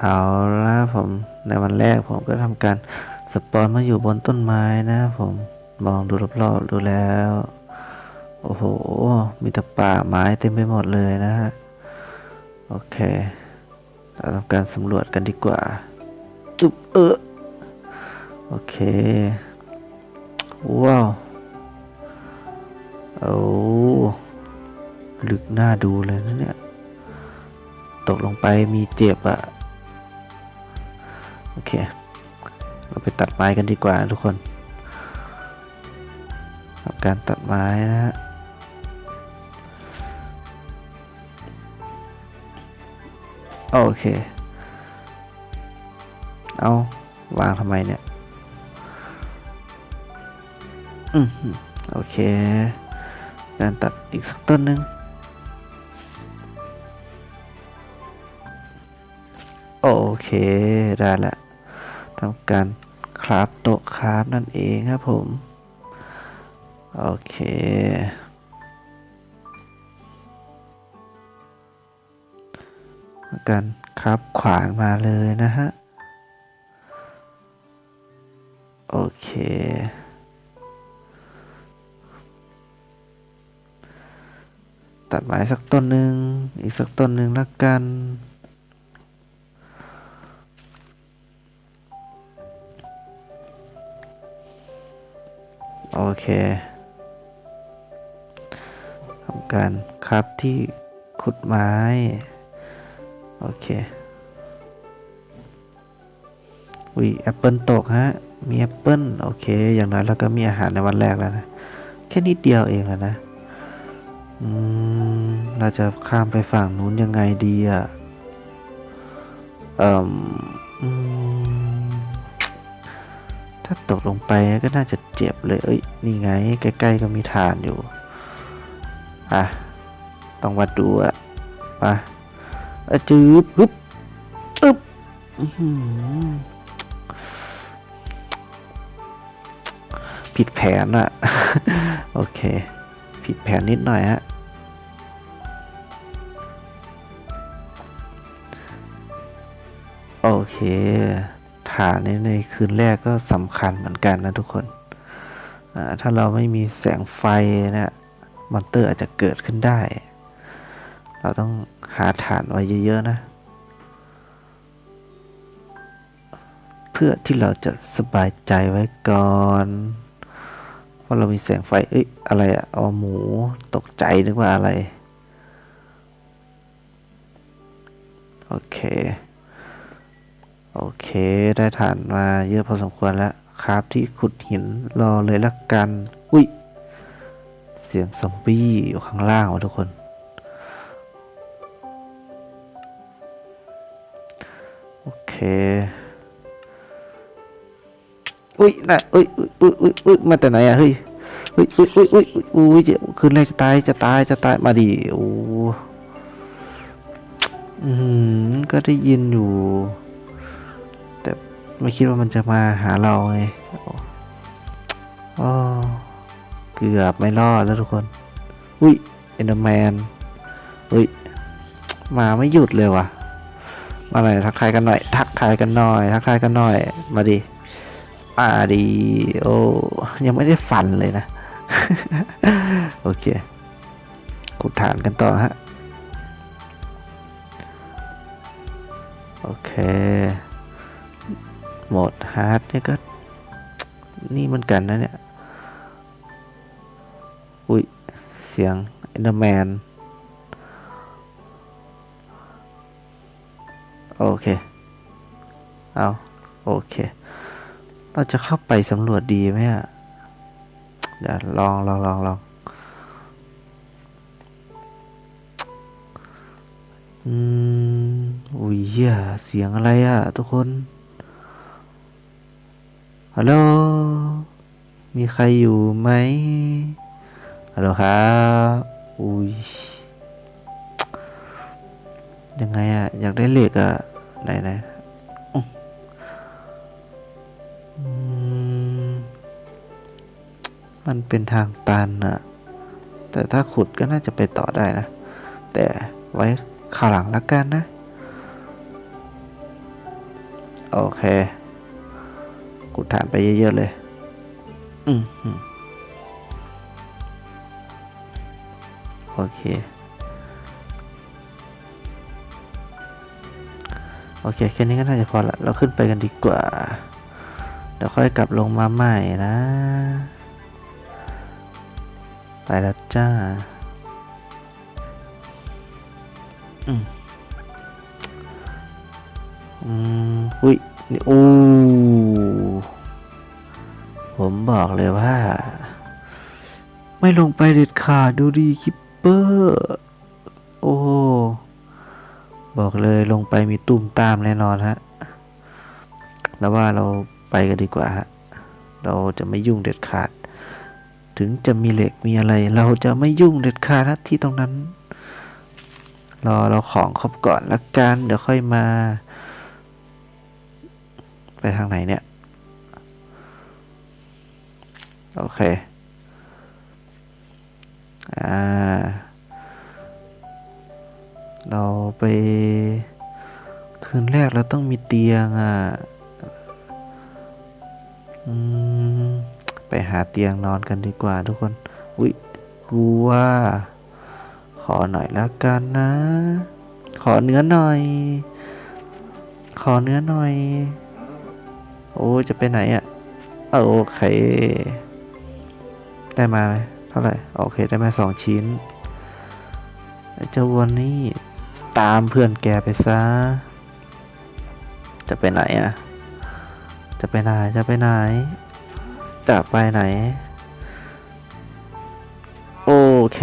เอาละผมในวันแรกผมก็ทำการสปอนมาอยู่บนต้นไม้นะผมมองดูรอบๆดูแล้ว โอ้โห มีแต่ป่าไม้เต็มไปหมดเลยนะฮะ โอเค เราทำการสำรวจกันดีกว่า จุ๊บเออโอเค ว้าว โอ้ลึกหน้าดูเลยนะเนี่ย ตกลงไปมีเจ็บอะ เค เราไปตัดไม้กันดีกว่าทุกคนทำการตัดไม้นะฮะโอเค เอาวางทำไมเนี่ย อืมโอเค การตัดอีกสักต้นหนึ่งโอเค ได้ละ ทำการคราฟโต๊ะคราฟนั่นเองครับผม โอเคการครับขวานมาเลยนะฮะ โอเค ตัดไม้สักต้นหนึ่งอีกสักต้นหนึ่งละกัน เคทำการครับที่ขุดไม้ โอเคอุ้ยแอปเปิลตกฮะ มีแอปเปิลโอเค อย่างน้อยเราก็มีอาหารในวันแรกแล้วนะ แค่นิดเดียวเองแล้วนะ อืม เราจะข้ามไปฝั่งนู้นยังไงดีอะเอ่อืม ถ้าตกลงไปก็น่าจะเจ็บเลย เอ้ย นี่ไง ใกล้ๆก็มีฐานอยู่ อะ ต้องวัดดูอะมาอะจืบปุ๊บตึ๊บอื้อหือผิดแผนอะโอเค ผิดแผนนิดหน่อยฮะโอเค ฐาในในคืนแรกก็สำคัญเหมือนกันนะทุกคน ถ้าเราไม่มีแสงไฟนะี่มอนเตอร์อาจจะเกิดขึ้นได้ เราต้องหาฐานไว้เยอะๆนะ เพื่อที่เราจะสบายใจไว้ก่อนว่าเรามีแสงไฟ เอ้ย อะไรอะเอาหมูตกใจนึกว่าอะไร โอเค โอเค ได้ฐานมาเยอะพอสมควรแล้วครับที่ขุดหินรอเลยละกัน อุ้ย เสียงซอมบี้อยู่ข้างล่างวะทุกคน โอเค อุ้ยน่ะอุ้ยอุ้ยอุ้ยอุ้ยอุ้ยมาแต่ไหนอะเฮ้ยอุ้ยอุ้ยอุ้ยอุ้ยอุ้ยอุ้ยเจ็บคืนแรกจะตายจะตายจะตายมาดิโอ้อืมก็ได้ยินอยู่ ไม่คิดว่ามันจะมาหาเราไงอ๋อเกือบไม่รอดแล้วทุกคน อุ้ยเอนเดอร์แมนอุ้ย มาไม่หยุดเลยว่ะ มาหน่อยทักทายกันหน่อย ทักทายกันหน่อย ทักทายกันหน่อย มาดิมาดี โอ้ยังไม่ได้ฟันเลยนะ โอเคขุดฐานกันต่อฮะ โอเค โหมดฮาร์ดเนี่ยก็ นี่เหมือนกันนะเนี่ย อุ้ย เสียงเอนเดอร์แมน โอเค เอา โอเค เราจะเข้าไปสำรวจดีไหมอะเดี๋ยวลองลองลองลองอืมอุ้ยเหี้ยเสียงอะไรอะทุกคน ฮัลโหล มีใครอยู่ไหมฮัลโหลครับ อุ้ย ยังไงอะอยากได้เหล็กอะไหนไหนมันเป็นทางตันอะแต่ถ้าขุดก็น่าจะไปต่อได้นะ แต่ไว้ข่าวหลังละกันนะ โอเค กูฐานไปเยอะๆเลยอืมอืมโอเค โอเค แค่นี้ก็น่าจะพอละ เราขึ้นไปกันดีกว่า เดี๋ยวค่อยกลับลงมาใหม่นะ ไปแล้วจ้า อืม อืม อุ้ย นี่โอ้ผมบอกเลยว่า ไม่ลงไปเด็ดขาดดูดีคิปเปอร์โอ้บอกเลยลงไปมีตุ่มตามแน่นอนฮะแล้วว่าเราไปกันดีกว่าฮะเราจะไม่ยุ่งเด็ดขาด ถึงจะมีเหล็กมีอะไร เราจะไม่ยุ่งเด็ดขาดนะที่ตรงนั้น รอเราของครบก่อนละกันเดี๋ยวค่อยมา ไปทางไหนเนี่ย โอเค อ่า เราไป คืนแรกเราต้องมีเตียงอะอืมไปหาเตียงนอนกันดีกว่าทุกคน อุ๊ยกูว่า ขอหน่อยล้วกันนะ ขอเนื้อหน่อย ขอเนื้อหน่อย โอ้จะไปไหนอะเออโอเค ได้มาไหมเท่าไหร่ โอเค ได้มาสองชิ้นเจ้าวัวนี่ตามเพื่อนแกไปซะ จะไปไหนอะ จะไปไหน จะไปไหน จะไปไหน โอเค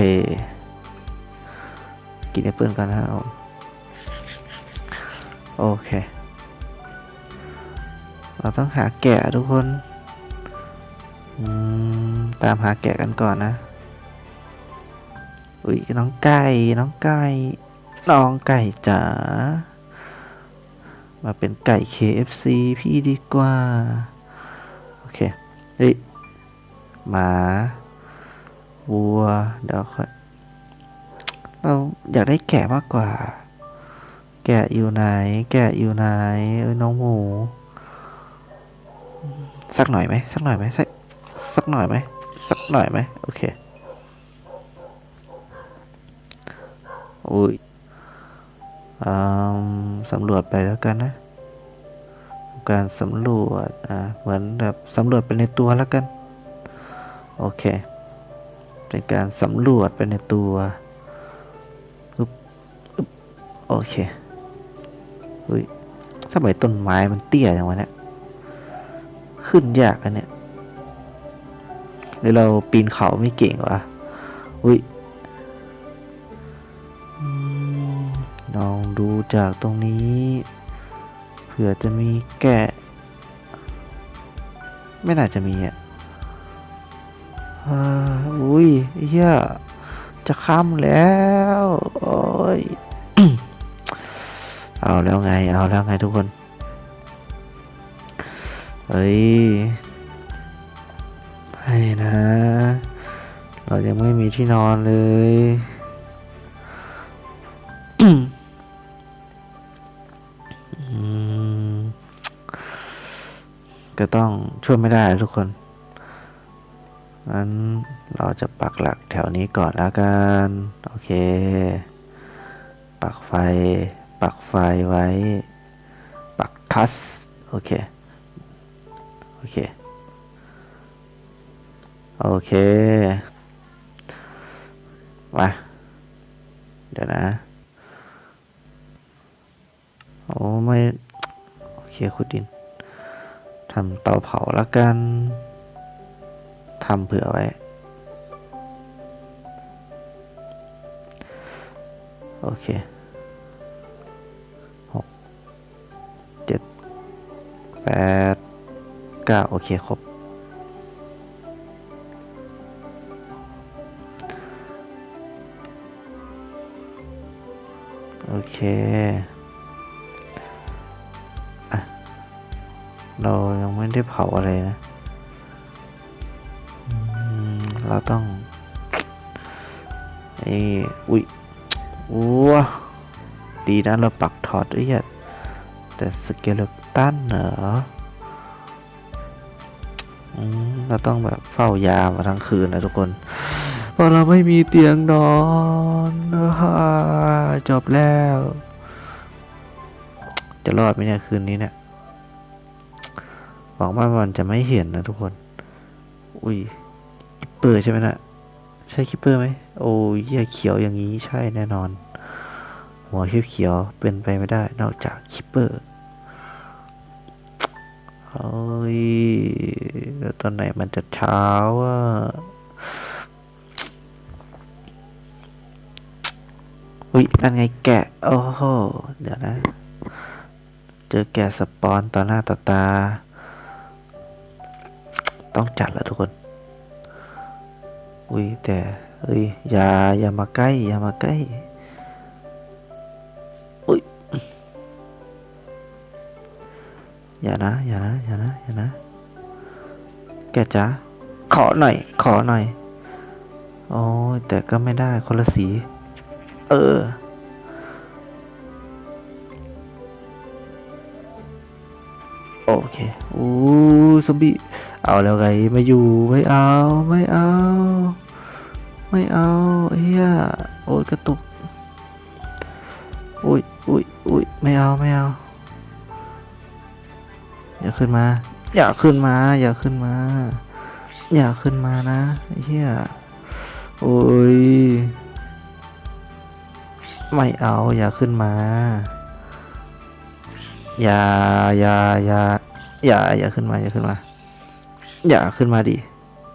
กินแอปเปิลกันนะครับโอเค เราต้องหาแกะทุกคนตามหาแกะกันก่อนนะ อุ้ยน้องไก่ น้องไก่ น้องไก่จ๋า มาเป็นไก่ KFC พี่ดีกว่า โอเค เฮ้ย หมา วัว เดี๋ยวค่อย เราอยากได้แกะมากกว่า แกะอยู่ไหน แกะอยู่ไหน เอ้ยน้องหมู สักหน่อยไหมสักหน่อยไหมสักสักหน่อยไหมสักหน่อยไหมโอเคอุ้ยสำรวจไปแล้วกันนะ การสำรวจอ่าเหมือนแบบสำรวจไปในตัวแล้วกัน โอเค เป็นการสำรวจไปในตัวอุ๊บอุ๊บโอเคอุ้ยทำไมต้นไม้มันเตี้ยอย่างวะเนี่ย ขึ้นยากอันเนี่ยหรือเราปีนเขาไม่เก่งวะอุ้ยอลองดูจากตรงนี้เผื่อจะมีแกะ ไม่น่าจะมีอะอ่าอุ้ยเฮียจะค่ำแล้วโอ้ยเอาแล้วไง เอาแล้วไงทุกคน เฮ้ยให้นะ เรายังไม่มีที่นอนเลยก็ต้องช่วยไม่ได้ทุกคนงั้นเราจะปักหลักแถวนี้ก่อนแล้วกัน โอเค ปักไฟ ปักไฟไว้ ปักทัส โอเค เค โอเค มา เดี๋ยวนะ โอ้ไม่ โอเคขุดดิน ทำเตาเผาแล้วกัน ทำเผื่อไว้ โอเคหกเจ็ดแปด ก้าโอเคครบ โอเคอะเรายังไม่ได้เผาอะไรนะเราต้องเอ้อุ้ยอ้วดีนะเราปักถอดเอ้ยแต่สเกลตันเหรอ เราต้องแบบเฝ้ายามมาทั้งคืนนะทุกคนเพราะเราไม่มีเตียงนอนอจบแล้ว จะรอดไหมเนี่ยคืนนี้เนี่ยหวังว่ามันจะไม่เห็นนะทุกคน อุ้ยคิปเปอร์ใช่ไหมนะใช่คิปเปอร์ไหมโอ้ยเยเขียวอย่างนี้ใช่แน่นอน หัวเขียวเขียวๆเป็นไปไม่ได้ นอกจากคิปเปอร์ เฮ้ยแล้วตอนไหนมันจะเช้าอะอุ้ยนั่นไงแกะ โอ้โห เดี๋ยวนะ เจอแกะสปอนต่อหน้าต่อตา ต้องจัดแล้วทุกคน อุ้ยแต่เอ้ยอย่าอย่ามาใกล้ อย่ามาใกล้ อย่านะ อย่านะ อย่านะ อย่านะ แกจ๋าขอหน่อย ขอหน่อย โอ้ยแต่ก็ไม่ได้คนละสี เออ โอเค อู้ซอมบี้ เอาแล้วไงไม่อยู่ ไม่เอา ไม่เอา ไม่เอาเฮียโอ้ยกระตุก อุ้ยอุ้ยอุ้ยไม่เอา ไม่เอา อย่าขึ้นมา อย่าขึ้นมา อย่าขึ้นมา อย่าขึ้นมานะเฮียโอ้ย ไม่เอา อย่าขึ้นมา อย่า อย่า อย่า อย่า อย่าขึ้นมา อย่าขึ้นมา อย่าขึ้นมาดิ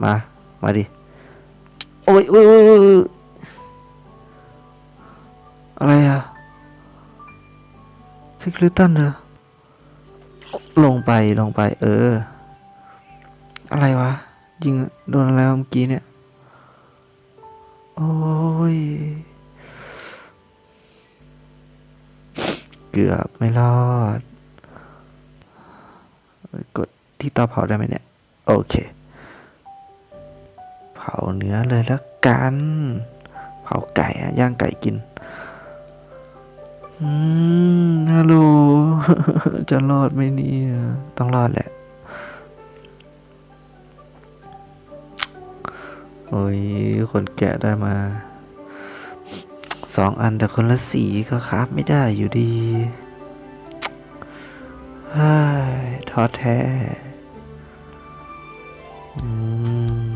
มา มาดิ โอ้ยโอ้ยโอ้ยโอ้ยอะไรอะซิกลิตันเหรอ ลงไปลงไป เออ อะไรวะ ยิงโดนอะไรเมื่อกี้เนี่ย โอ้ย เกือบไม่รอด กดที่เตาเผาได้ไหมเนี่ย โอเค เผาเนื้อเลยแล้วกัน เผาไก่อะย่างไก่กิน อืมฮัลโหลจะรอดไหมเนี่ยต้องรอดแหละโอ้ยคนแกะได้มาสองอันแต่คนละสีก็คราฟไม่ได้อยู่ดีเฮ้ท้อแท้อืม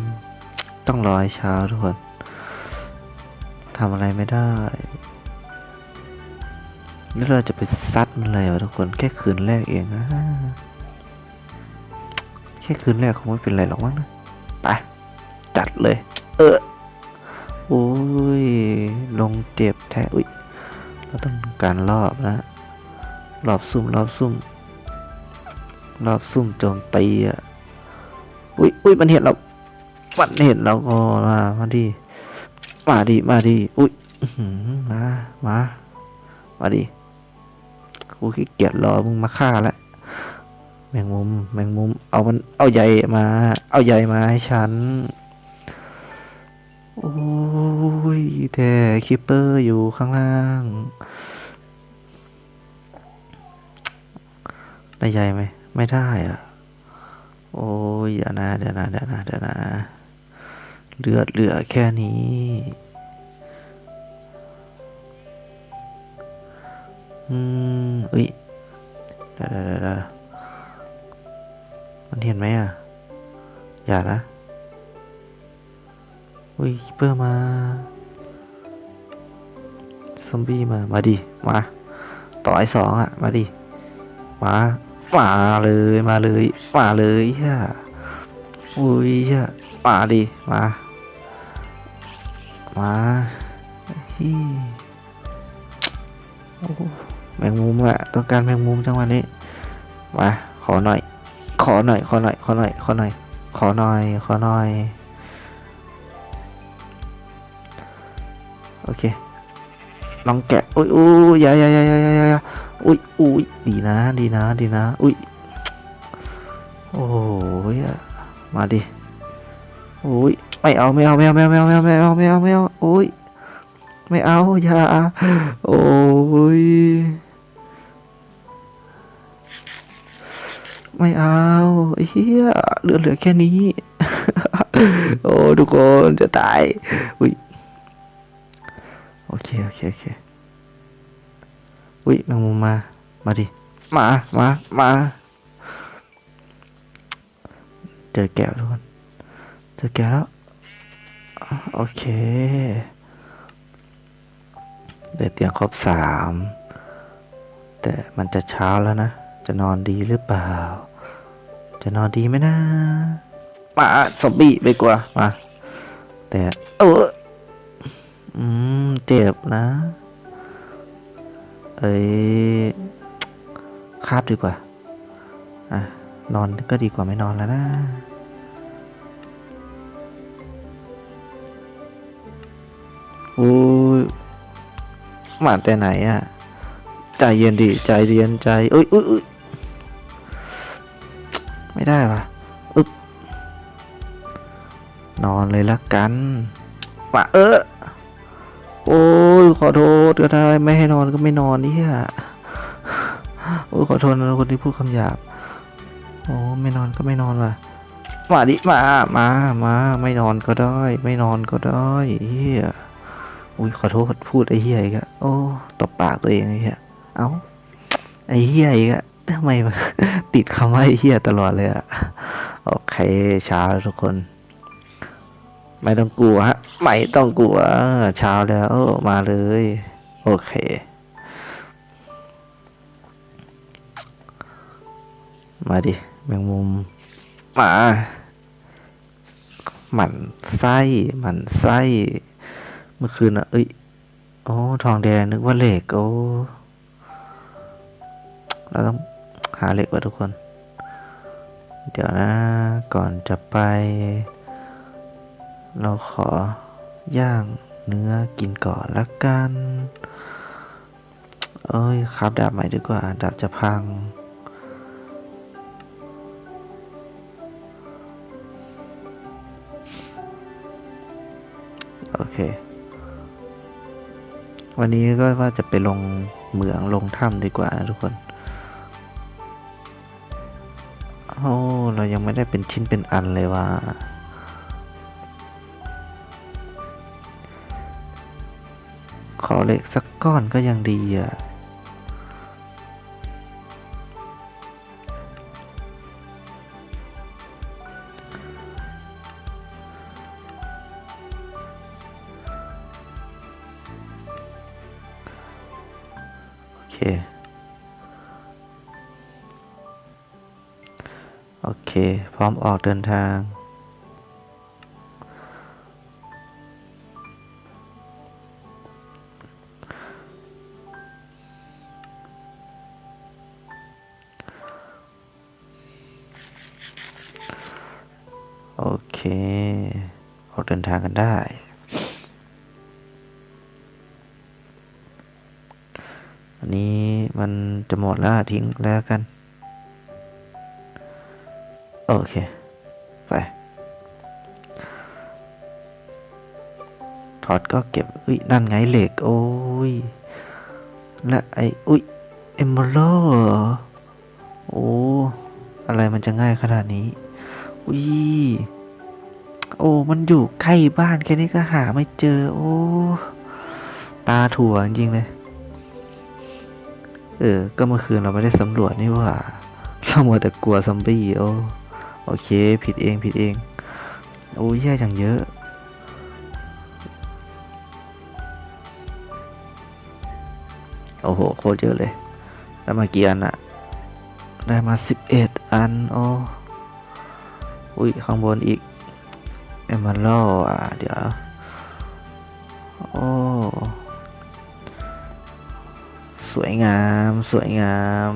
ต้องรอให้เช้าทุกคนทำอะไรไม่ได้ แล้วเราจะไปซัดมันเลยวะทุกคนแค่คืนแรกเองนะแค่คืนแรกคงไม่เป็นไรหรอกมั้งนะไปจัดเลย เออโอ้ยลงเจ็บแท้อุ้ยเราต้องการรอบนะรอบซุ่มรอบซุ่มรอบซุ่มโจมตีอะอุ้ยอุ้ยมันเห็นเรามันเห็นเราก็มามาดิมาดิมาดิอุ้ยมามามาดิ กูขี้เกียจรอมึงมาฆ่าแล้วแมงมุม แมงมุม เอามันเอาใยมา เอาใยมาให้ฉัน โอ้ยแต่คิปเปอร์อยู่ข้างล่างได้ใยไหมไม่ได้อะโอ้ยเดี๋ยวนะเดี๋ยวนะเดี๋ยวนะเดี๋ยวนะเลือดเหลือแค่นี้อืม เอ้ยเดี๋ยวเดี๋ยวมันเห็นไหมอะ อย่านะ อุ้ยคิปเปอร์มา ซอมบี้มา มาดิ มา ต่อไอ้สองอะ มาดิ มา มาเลย มาเลย มาเลยฮียอุ้ยฮียมาดิ มา มาฮีโอ้ แมงมุมอะต้องการแมงมุมจังหวะนี้มาขอหน่อย ขอหน่อย ขอหน่อย ขอหน่อย ขอหน่อย ขอหน่อย ขอหน่อย โอเคน้องแกะ อุ้ยอุ้ยอย่าอย่าอย่าอย่าอย่าอุ้ยอุ้ยดีนะ ดีนะ ดีนะ อุ้ย โอ้ยอะมาดิโอ้ยไม่เอาไม่เอา ไม่เอา ไม่เอา ไม่เอา ไม่เอา ไม่เอา ไม่เอา ไม่เอา โอ้ย ไม่เอา อย่า โอ้ย ไม่เอาเหี้ยเหลือเหลือแค่นี้ โอ้ทุกคนจะตายอุ้ยโอเคโอเคโอเคอุ้ยแมงมุมมา มาดิ มา มา มาเจอแก้วทุกคนเจอแก้วแล้วโอเคได้เตียงครบสามแต่มันจะเช้าแล้วนะ จะนอนดีหรือเปล่า จะนอนดีไหมนะมาสมบี้ไปกว่ามาแต่เอออืมเจ็บนะ เอ้ยคาบดีกว่า อะ นอนก็ดีกว่าไม่นอนแล้วนะโอ้ยมาแต่ไหนอะ ใจเย็นดิ ใจเย็นใจเอ้ยเอ้ยเอ้ย ไม่ได้ปะอึ๊บนอนเลยละกันปะเออโอ้ยขอโทษก็ได้ไม่ให้นอนก็ไม่นอนนี่ฮะโอ้ยขอโทษนะคนที่พูดคำหยาบโอ้ไม่นอนก็ไม่นอนว่ะมาดิมามามาไม่นอนก็ได้ ไม่นอนก็ได้เฮียอุ้ยขอโทษพูดไอ้เฮียอีกอะโอ้ตบปากตัวเองไอ้เฮียเอ้าไอ้เฮียอีกอะ ทำไมติดคำว่าเฮียตลอดเลยอะโอเคเช้าทุกคน ไม่ต้องกลัวฮะไม่ต้องกลัวเช้าแล้วมาเลย โอเคมาดิแมงมุมมาหมันไส้หมันไส้เมื่อคืนอะเอ้ยโอ้ทองแดงนึกว่าเหล็กโอ้เราต้องาเล็กว่ะทุกคน เดี๋ยวนะก่อนจะไป เราขอย่างเนื้อกินก่อนละกัน เอ้ยครับดาบใหม่ดีกว่า ดาบจะพัง โอเค วันนี้ก็ว่าจะไปลงเหมืองลงถ้ำดีกว่านะทุกคน เรายังไม่ได้เป็นชิ้นเป็นอันเลยว่าขอเหล็กสักก้อนก็ยังดีอะโอเค พร้อมออกเดินทาง โอเค ออกเดินทางกันได้อันนี้มันจะหมดแล้วทิ้งแล้วกัน โอเค ไปถอดก็เก็บ อุ้ยนั่นไงเหล็ก โอ้ย และไออุ้ย เอมเบอร์โอ้ อะไรมันจะง่ายขนาดนี้ อุ้ย โอ้ มันอยู่ใกล้บ้านแค่นี้ก็หาไม่เจอ โอ้ ตาถั่วจริงเลย เออ ก็เมื่อคืนเราไม่ได้สำรวจนี่หว่า เราหมัวแต่กลัวซอมบี้ โอ้ โอเค ผิดเองผิดเอง โอ้ยแย่จังเยอะ โอ้โห โคตรเยอะเลย แล้วมากี่อันอะได้มาสิบเอ็ดอันโอ้อุ้ย ข้างบนอีก เอม a ร d อะ เดี๋ยว โอ้สวยงาม สวยงาม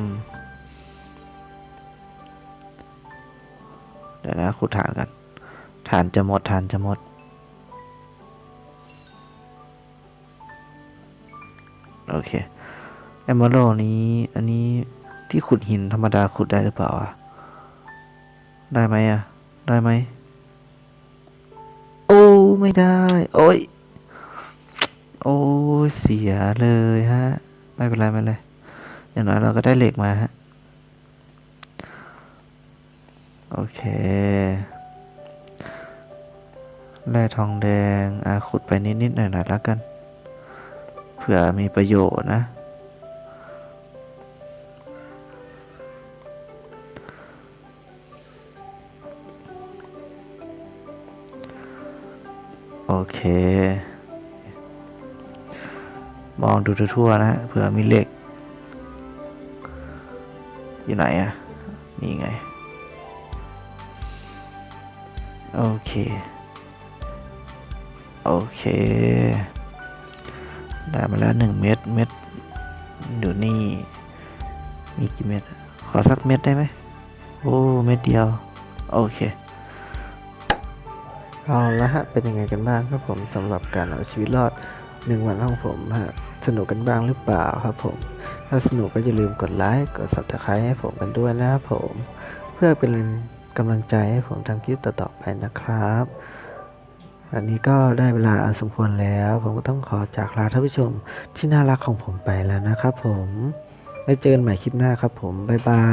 ดี๋ยวนะขุดฐานกันฐานจะหมดฐานจะหมด โอเคเอม a ร d นี้อันนี้ที่ขุดหินธรรมดาขุดได้หรือเปล่าอะได้ไหมอะได้ไหมโอ้ไม่ได้ โอ้ยโอ้เสียเลยฮะ ไม่เป็นไรไม่เป็นไรอย่างน้อยเราก็ได้เหล็กมาฮะ โโอเคแร่ทองแดงอาขุดไปนิด ๆ หน่อย ๆ แล้วกัน เผื่อมีประโยชน์นะ โอเค มองดูทั่ว ๆ นะ เผื่อมีเหล็ก อยู่ไหนอะนี่ไง โอเค โอเค ได้มาแล้วหนึ่งเม็ดเม็ดอยู่นี่ มีกี่เม็ด ขอสักเม็ดได้ไหม โอ้ เม็ดเดียว โอเคเอาละฮะ เป็นยังไงกันบ้างครับผมสำหรับการเอาชีวิตรอดหนึ่งวันของผมฮะ สนุกกันบ้างหรือเปล่าครับผม ถ้าสนุกก็อย่าลืมกดไลค์ กด subscribe ให้ผมกันด้วยนะครับผม เพื่อเป็น กำลังใจให้ผมทำคลิปต่อๆไปนะครับ อันนี้ก็ได้เวลาอันสมควรแล้ว ผมก็ต้องขอจากลาท่านผู้ชมที่น่ารักของผมไปแล้วนะครับผมไว้เจอกันใหม่คลิปหน้าครับผม บ๊ายบา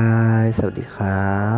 ย สวัสดีครับ